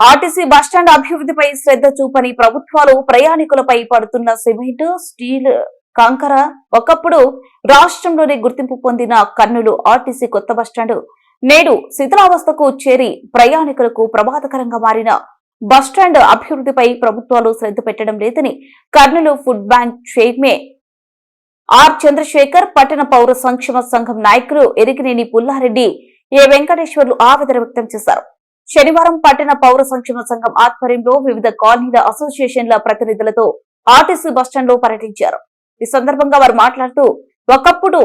RTC bus stand అభివృద్ధిపై శ్రద్ధ చూపని ప్రభుత్వాలు ప్రయాణికులపై పడుతున్న సిమెంట్ స్టీల్ కంకర ఒకప్పుడు రాష్ట్రంలోనే గుర్తింపు పొందిన కర్నూలు ఆర్టీసీ కొత్త బస్టాండ్. నేడు శిథిలావస్థకు చేరి ప్రయాణికులకు ప్రమాదకరంగా మారిన బస్టాండ్ అభివృద్ధిపై ప్రభుత్వాలు శ్రద్ధ పెట్టడం లేదని Kurnool food bank chairman R Chandrasekhar పట్టణ పౌర సంక్షేమ సంఘం నాయకులు ఎరికినేని పుల్లారెడ్డి ఏ వెంకటేశ్వర్లు ఆవేదన వ్యక్తం చేశారు. శనివారం పట్టణ పౌర సంక్షేమ సంఘం ఆధ్వర్యంలో వివిధ కాలనీల అసోసియేషన్ల ప్రతినిధులతో ఆర్టీసీ బస్టాండ్లో పర్యటించారు. ఈ సందర్భంగా వారు మాట్లాడుతూ ఒకప్పుడు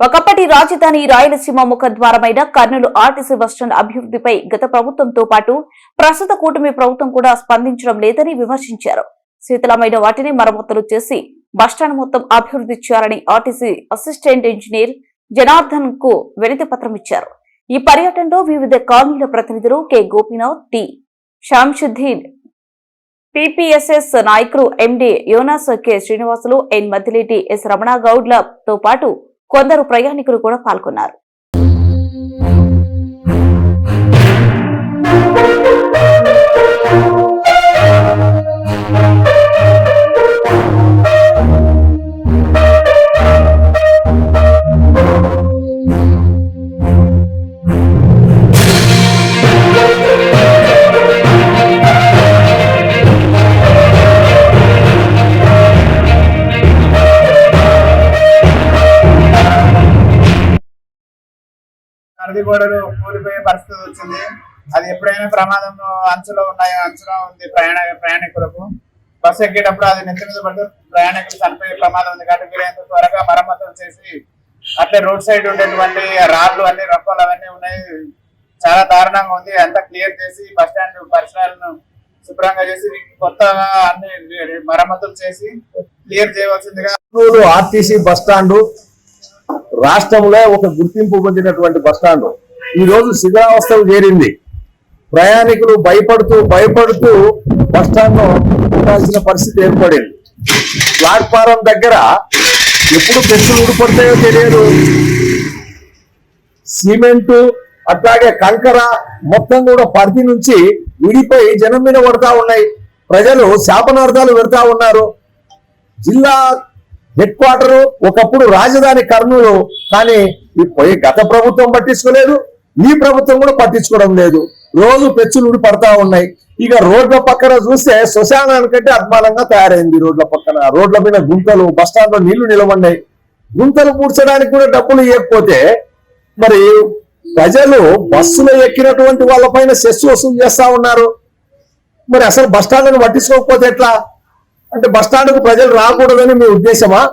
ఒకప్పటి రాజధాని రాయలసీమ ముఖద్వారమైన కర్నూలు ఆర్టీసీ బస్టాండ్ అభివృద్ధిపై గత ప్రభుత్వంతో పాటు ప్రస్తుత కూటమి ప్రభుత్వం కూడా స్పందించడం లేదని విమర్శించారు. శీతలమైన వాటిని మరమ్మతులు చేసి బస్టాండ్ మొత్తం అభివృద్ధి చేయాలని ఆర్టీసీ అసిస్టెంట్ ఇంజనీర్ జనార్దన్కు వినతి పత్రం ఇచ్చారు. ఈ పర్యటనలో వివిధ కాలనీల ప్రతినిధులు K. Gopinath T. Shamshuddin PPSS నాయకులు MD Yonas K. Srinivasulu N. Maddileti S. Ramana గౌడ్లతో పాటు కొందరు ప్రయాణికులు కూడా పాల్గొన్నారు. అరది గోడలు కూలిపోయే పరిస్థితి వచ్చింది. అది ఎప్పుడైనా ప్రమాదం అంచులో ఉన్నాయి? అంచులో ఉంది ప్రయాణ ప్రయాణికులకు. బస్సు ఎక్కేటప్పుడు అది నెత్తి మీద పడుతూ ప్రయాణికులు చనిపోయే ప్రమాదం ఉంది కాబట్టి వీలైనంత త్వరగా మరమ్మతులు చేసి అట్లే రోడ్ సైడ్ ఉండేటువంటి రాళ్ళు అన్ని రప్పలు అవన్నీ ఉన్నాయి. చాలా దారుణంగా ఉంది. అంతా క్లియర్ చేసి బస్ స్టాండ్ పరిసరాలను శుభ్రంగా చేసి కొత్తగా అన్ని మరమ్మతులు చేసి క్లియర్ చేయవలసిందిగా ఆర్టీసీ బస్ స్టాండ్ రాష్ట్రంలో ఒక గుర్తింపు పొందినటువంటి బస్ స్టాండ్. ఈ రోజు శిథిలావస్థకు చేరింది. ప్రయాణికులు భయపడుతూ భయపడుతూ బస్ స్టాండ్లో ఉండాల్సిన పరిస్థితి ఏర్పడింది. ప్లాట్ఫారం దగ్గర ఎప్పుడు బెస్సులు ఊడిపడతాయో తెలియదు. సిమెంటు అట్లాగే కంకర మొత్తం కూడా పరిధి నుంచి విడిపోయి జనం మీద పడతా ఉన్నాయి. ప్రజలు శాపనార్థాలు పెడతా ఉన్నారు. జిల్లా హెడ్ క్వార్టర్ ఒకప్పుడు రాజధాని కర్నూలు కానీ గత ప్రభుత్వం పట్టించుకోలేదు ఈ ప్రభుత్వం కూడా పట్టించుకోవడం లేదు. రోజు పెచ్చులుడి పడతా ఉన్నాయి. ఇక రోడ్ల పక్కన చూస్తే శ్మశానానికంటే అద్మానంగా తయారైంది రోడ్ల పక్కన. రోడ్ల మీద గుంతలు బస్లో నీళ్ళు నిలబడినాయి. గుంతలు పూడ్చడానికి కూడా డబ్బులు ఇవ్వకపోతే మరి ప్రజలు బస్సులో ఎక్కినటువంటి వాళ్ళపైన సెస్ వసూలు చేస్తా ఉన్నారు. మరి అసలు బస్ పట్టించుకోకపోతే ఎట్లా? అంటే బస్ ప్రజలు రాకూడదని మీ ఉద్దేశమా?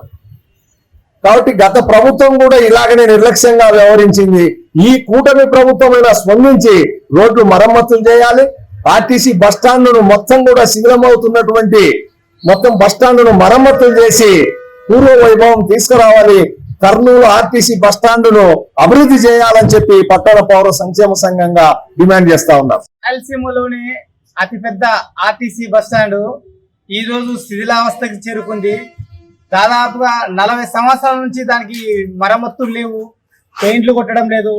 కాబట్టి గత ప్రభుత్వం కూడా ఇలాగనే నిర్లక్ష్యంగా వ్యవహరించింది. ఈ కూటమి ప్రభుత్వమైనా స్పందించి రోడ్లు మరమ్మతులు చేయాలి. ఆర్టీసీ బస్ మొత్తం కూడా శిథిలమవుతున్నటువంటి మొత్తం బస్ మరమ్మతులు చేసి పూర్వ వైభవం తీసుకురావాలి. కర్నూలు ఆర్టీసీ బస్ అభివృద్ధి చేయాలని చెప్పి పట్టణ పౌర సంక్షేమ సంఘంగా డిమాండ్ చేస్తా ఉన్నారు. రాయలసీమలోని అతిపెద్ద ఆర్టీసీ బస్ ఈ రోజు శిథిలావస్థకి చేరుకుంది. దాదాపుగా నలభై సంవత్సరాల నుంచి దానికి మరమ్మతులు లేవు. పెయింట్లు కొట్టడం లేదు.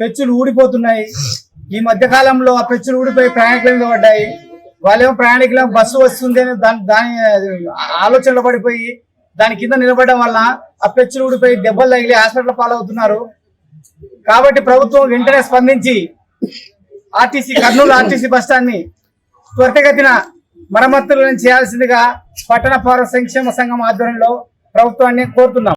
పెచ్చులు ఊడిపోతున్నాయి. ఈ మధ్య కాలంలో ఆ పెచ్చులు ఊడిపోయి ప్రయాణికుల మీద పడ్డాయి. వాళ్ళేమో ప్రయాణికులం బస్సు వస్తుంది అని దాని దాని ఆలోచనలో పడిపోయి దాని కింద నిలబడడం వల్ల ఆ పెచ్చులు ఊడిపోయి దెబ్బలు తగిలి హాస్పిటల్ పాలవుతున్నారు. కాబట్టి ప్రభుత్వం వెంటనే స్పందించి ఆర్టీసీ కర్నూలు ఆర్టీసీ బస్ స్టాండ్ని త్వరితగతిన మరమ్మతులను చేయాల్సిందిగా పట్టణ పౌర సంక్షేమ సంఘం ఆధ్వర్యంలో ప్రభుత్వాన్ని కోరుతున్నాం.